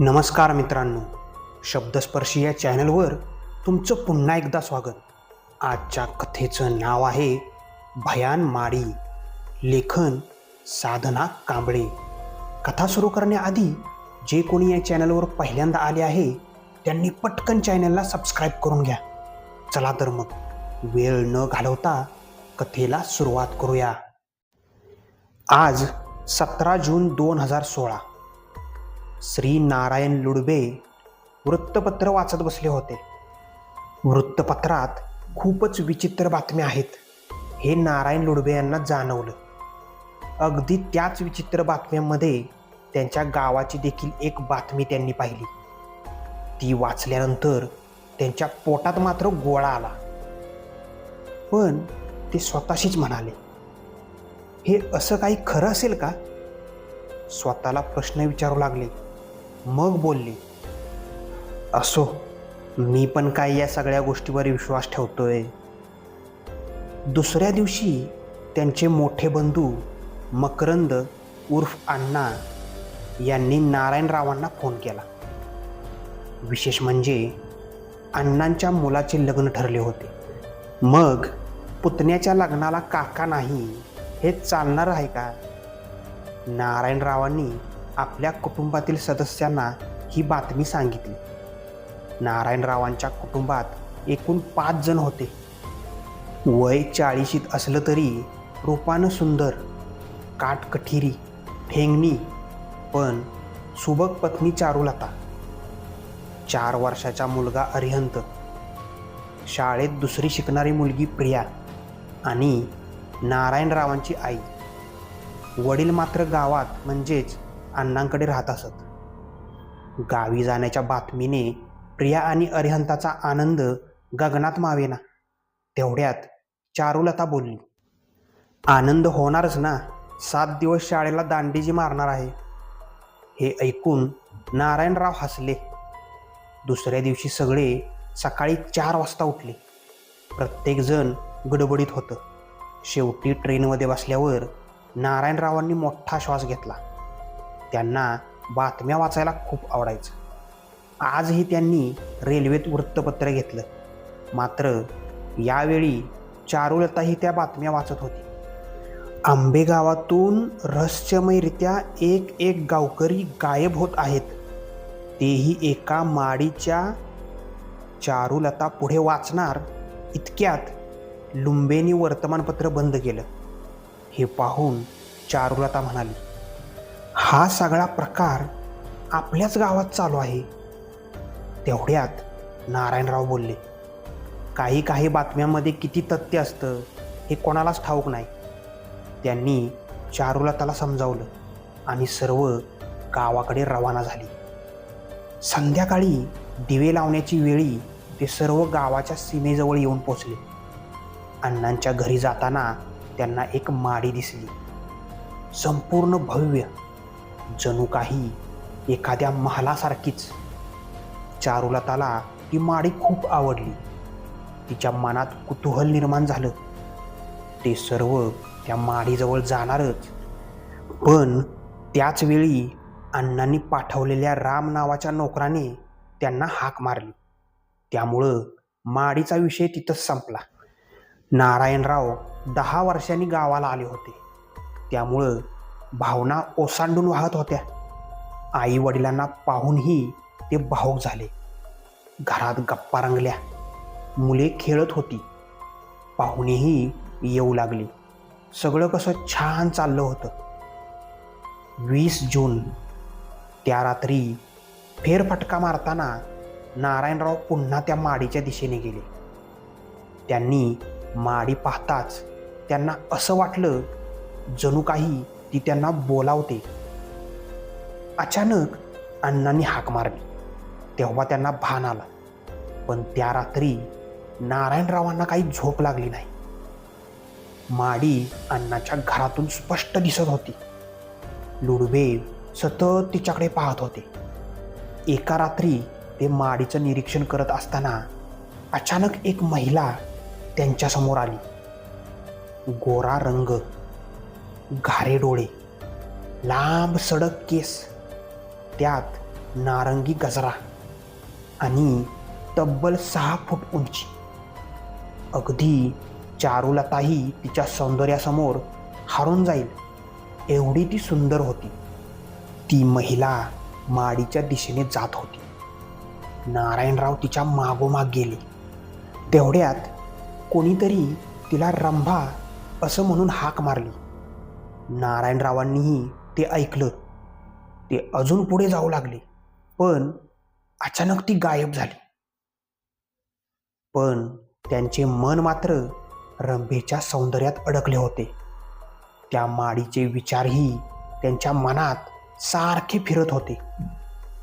नमस्कार मित्रांनो. शब्दस्पर्शी या चॅनलवर तुमचं पुन्हा एकदा स्वागत. आजच्या कथेचं नाव आहे भयान माडी. लेखन साधना कांबळे. कथा सुरू करण्याआधी जे कोणी या चॅनलवर पहिल्यांदा आले आहे त्यांनी पटकन चॅनलला सबस्क्राईब करून घ्या. चला तर मग वेळ न घालवता कथेला सुरुवात करूया. आज सतरा जून दोन हजार सोळा. श्री नारायण लुडबे वृत्तपत्र वाचत बसले होते. वृत्तपत्रात खूपच विचित्र बातम्या आहेत हे नारायण लुडबे यांना जाणवलं. अगदी त्याच विचित्र बातम्यांमध्ये त्यांच्या गावाची देखील एक बातमी त्यांनी पाहिली. ती वाचल्यानंतर त्यांच्या पोटात मात्र गोळा आला. पण ते स्वतःशीच म्हणाले हे असं काही खरं असेल का? स्वतःला प्रश्न विचारू लागले. मग बोलली असो मी पण काय या सगळ्या गोष्टीवर विश्वास ठेवतोय. दुसऱ्या दिवशी त्यांचे मोठे बंधू मकरंद उर्फ अण्णा यांनी नारायणरावांना फोन केला. विशेष म्हणजे अण्णांच्या मुलाचे लग्न ठरले होते. मग पुतण्याच्या लग्नाला काका नाही हे चालणार आहे का? नारायणरावांनी आपल्या कुटुंबातील सदस्यांना ही बातमी सांगितली. नारायणरावांच्या कुटुंबात एकूण पाच जण होते. वय चाळीशीत असलं तरी रूपानं सुंदर काटकठीरी ठेंगणी पण सुबक पत्नी चारुलता. चार वर्षाचा मुलगा अरिहंत. शाळेत दुसरी शिकणारी मुलगी प्रिया आणि नारायणरावांची आई. वडील मात्र गावात म्हणजेच अण्णांकडे राहत असत. गावी जाण्याच्या बातमीने प्रिया आणि अरिहंताचा आनंद गगनात मावेना. तेवढ्यात चारुलता बोलली आनंद होणारच ना. सात दिवस शाळेला दांडीजी मारणार आहे. हे ऐकून नारायणराव हसले. दुसऱ्या दिवशी सगळे सकाळी चार वाजता उठले. प्रत्येकजण गडबडीत होतं. शेवटी ट्रेनमध्ये बसल्यावर नारायणरावांनी मोठा श्वास घेतला. त्यांना बातम्या वाचायला खूप आवडायचं. आजही त्यांनी रेल्वेत वृत्तपत्र घेतलं. मात्र यावेळी चारुलताही त्या बातम्या वाचत होती. आंबे गावातून रहस्यमयरित्या एक एक गावकरी गायब होत आहेत. तेही एका माडीच्या चारुलता पुढे वाचणार इतक्यात लुंबेनी वर्तमानपत्र बंद केलं. हे पाहून चारुलता म्हणाली हा सगळा प्रकार आपल्याच गावात चालू आहे. तेवढ्यात नारायणराव बोलले काही काही बातम्यांमध्ये किती तथ्य असतं हे कोणालाच ठाऊक नाही. त्यांनी चारुलताला समजावलं आणि सर्व गावाकडे रवाना झाली. संध्याकाळी दिवे लावण्याची वेळी ते सर्व गावाच्या सीमेजवळ येऊन पोचले. अण्णांच्या घरी जाताना त्यांना एक माडी दिसली. संपूर्ण भव्य जणू काही एखाद्या महालासारखीच. चारुलताला ती माडी खूप आवडली. तिच्या मनात कुतूहल निर्माण झालं. ते सर्व त्या माडीजवळ जाणारच. पण त्याच वेळी अण्णांनी पाठवलेल्या राम नावाच्या नोकराने त्यांना हाक मारली. त्यामुळं माडीचा विषय तिथंच संपला. नारायणराव दहा वर्षांनी गावाला आले होते. त्यामुळं भावना ओसांडून वाहत होत्या. आई वडिलांना पाहूनही ते भाऊक झाले. घरात गप्पा रंगल्या. मुले खेळत होती. पाहुणेही येऊ लागली. सगळं कसं छान चाललं होतं. वीस जून त्या रात्री फेरफटका मारताना नारायणराव पुन्हा त्या माडीच्या दिशेने गेले. त्यांनी माडी पाहताच त्यांना असं वाटलं जणू काही ती त्यांना बोलावते. अचानक अण्णांनी हाक मारली. तेव्हा त्यांना भान आला. पण त्या रात्री नारायणरावांना काही झोप लागली नाही. माडी अण्णाच्या घरातून स्पष्ट दिसत होती. लुडवे सतत तिच्याकडे पाहत होते. एका रात्री ते माडीचं निरीक्षण करत असताना अचानक एक महिला त्यांच्यासमोर आली. गोरा रंग घारे डोळे लांब सडक केस त्यात नारंगी गजरा आणि तब्बल सहा फूट उंची. अगदी चारुलताही तिच्या सौंदर्यासमोर हारून जाईल एवढी ती सुंदर होती. ती महिला माडीच्या दिशेने जात होती. नारायणराव तिच्या मागोमाग गेले. तेवढ्यात कोणीतरी तिला रंभा असं म्हणून हाक मारली. नारायणरावांनीही ते ऐकलं. ते अजून पुढे जाऊ लागले. पण अचानक ती गायब झाली. पण त्यांचे मन मात्र रंभेच्या सौंदर्यात अडकले होते. त्या माडीचे विचारही त्यांच्या मनात सारखे फिरत होते.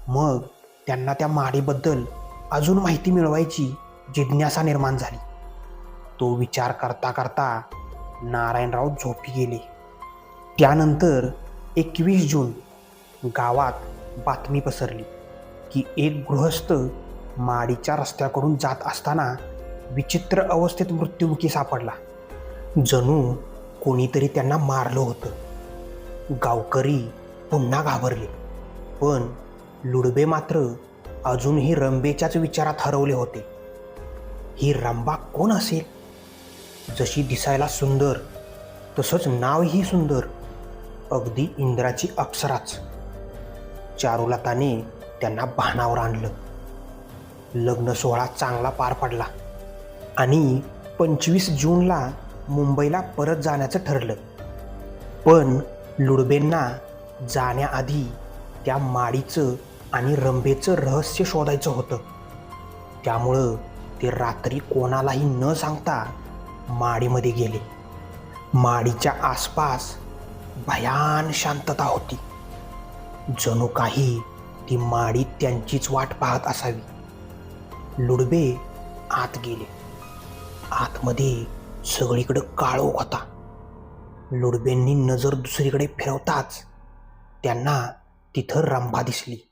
मग त्यांना त्या माडीबद्दल अजून माहिती मिळवायची जिज्ञासा निर्माण झाली. तो विचार करता करता नारायणराव झोपी गेले. त्यानंतर एकवीस जून गावात बातमी पसरली की एक गृहस्थ माडीच्या रस्त्याकडून जात असताना विचित्र अवस्थेत मृत्युमुखी सापडला. जणू कोणीतरी त्यांना मारलं होतं. गावकरी पुन्हा घाबरले पण लुडबे मात्र अजूनही रंबेच्याच विचारात हरवले होते. ही रंबा कोण असेल? जशी दिसायला सुंदर तसंच नावही सुंदर अगदी इंद्राची अप्सराच. चारुलताने त्यांना भानावर आणलं. लग्न सोहळा चांगला पार पडला आणि पंचवीस जूनला मुंबईला परत जाण्याचं ठरलं. पण लुडबेंना जाण्याआधी त्या माडीचं आणि रंभेचं रहस्य शोधायचं होतं. त्यामुळं ते रात्री कोणालाही न सांगता माडीमध्ये गेले. माडीच्या आसपास भयान शांतता होती. जणू काही ती माडी त्यांचीच वाट पाहत असावी. लुडबे आत गेले. आतमध्ये सगळीकडं काळो होता. लुडबेंनी नजर दुसरीकडे फिरवताच त्यांना तिथं रंभा दिसली.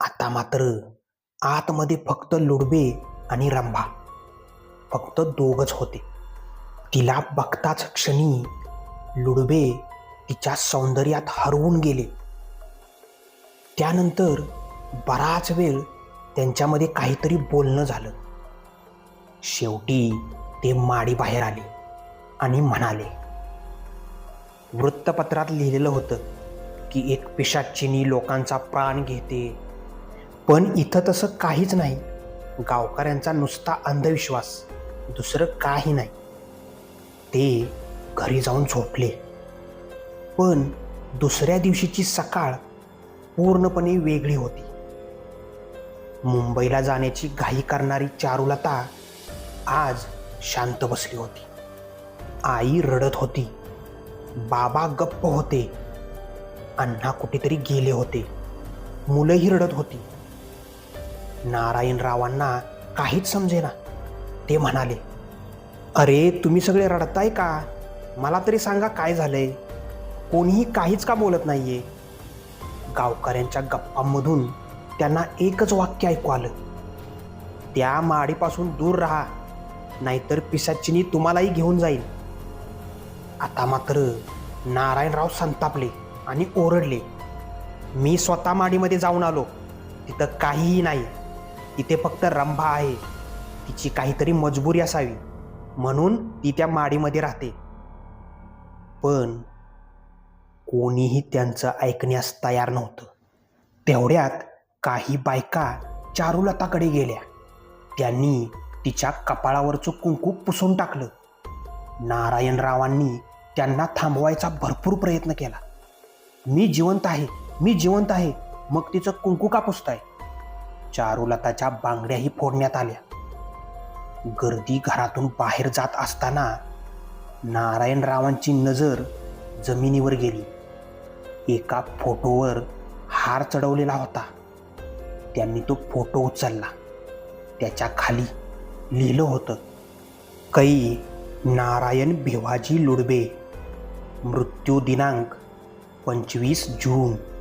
आता मात्र आतमध्ये फक्त लुडबे आणि रंभा. फक्त दोघच होते. तिला बघताच क्षणी लुडबे तिच्या सौंदर्यात हरवून गेले. त्यानंतर बराच वेळ त्यांच्यामध्ये काहीतरी बोलणं झालं. शेवटी ते माडी बाहेर आले आणि म्हणाले वृत्तपत्रात लिहिलेलं होतं की एक पिशाचिनी लोकांचा प्राण घेते. पण इथं तसं काहीच नाही. गावकऱ्यांचा नुसता अंधविश्वास दुसरं काही नाही. ते घरी जाऊन झोपले. पण दुसऱ्या दिवशीची सकाळ पूर्णपणे वेगळी होती. मुंबईला जाण्याची घाई करणारी चारुलता आज शांत बसली होती. आई रडत होती. बाबा गप्प होते. अण्णा कुठेतरी गेले होते. मुलंही रडत होती. नारायणरावांना काहीच समजेना. ते म्हणाले अरे तुम्ही सगळे रडताय का? मला तरी सांगा काय झालंय? कोणीही काहीच का बोलत नाहीये? गावकऱ्यांच्या गप्पांमधून त्यांना एकच वाक्य ऐकू आलं. त्या माडीपासून दूर राहा नाहीतर पिसाचिनी तुम्हालाही घेऊन जाईल. आता मात्र नारायणराव संतापले आणि ओरडले. मी स्वतः माडीमध्ये जाऊन आलो. तिथं काहीही नाही. तिथे फक्त रंभा आहे. तिची काहीतरी मजबुरी असावी. म्हणून ती त्या माडीमध्ये राहते. पण कोणीही त्यांचं ऐकण्यास तयार नव्हतं. तेवढ्यात काही बायका चारुलताकडे गेल्या. त्यांनी तिच्या कपाळावरचं कुंकू पुसून टाकलं. नारायणरावांनी त्यांना थांबवायचा भरपूर प्रयत्न केला. मी जिवंत आहे मी जिवंत आहे मग तिचं कुंकू का पुसताय? चारुलताच्या बांगड्याही फोडण्यात आल्या. गर्दी घरातून बाहेर जात असताना नारायणरावांची नजर जमिनीवर गेली. एका फोटोवर हार चढवलेला होता. त्यांनी तो फोटो उचलला. त्याच्याखाली लिहिलं होतं कै नारायण भिवाजी लुडबे मृत्यू दिनांक पंचवीस जून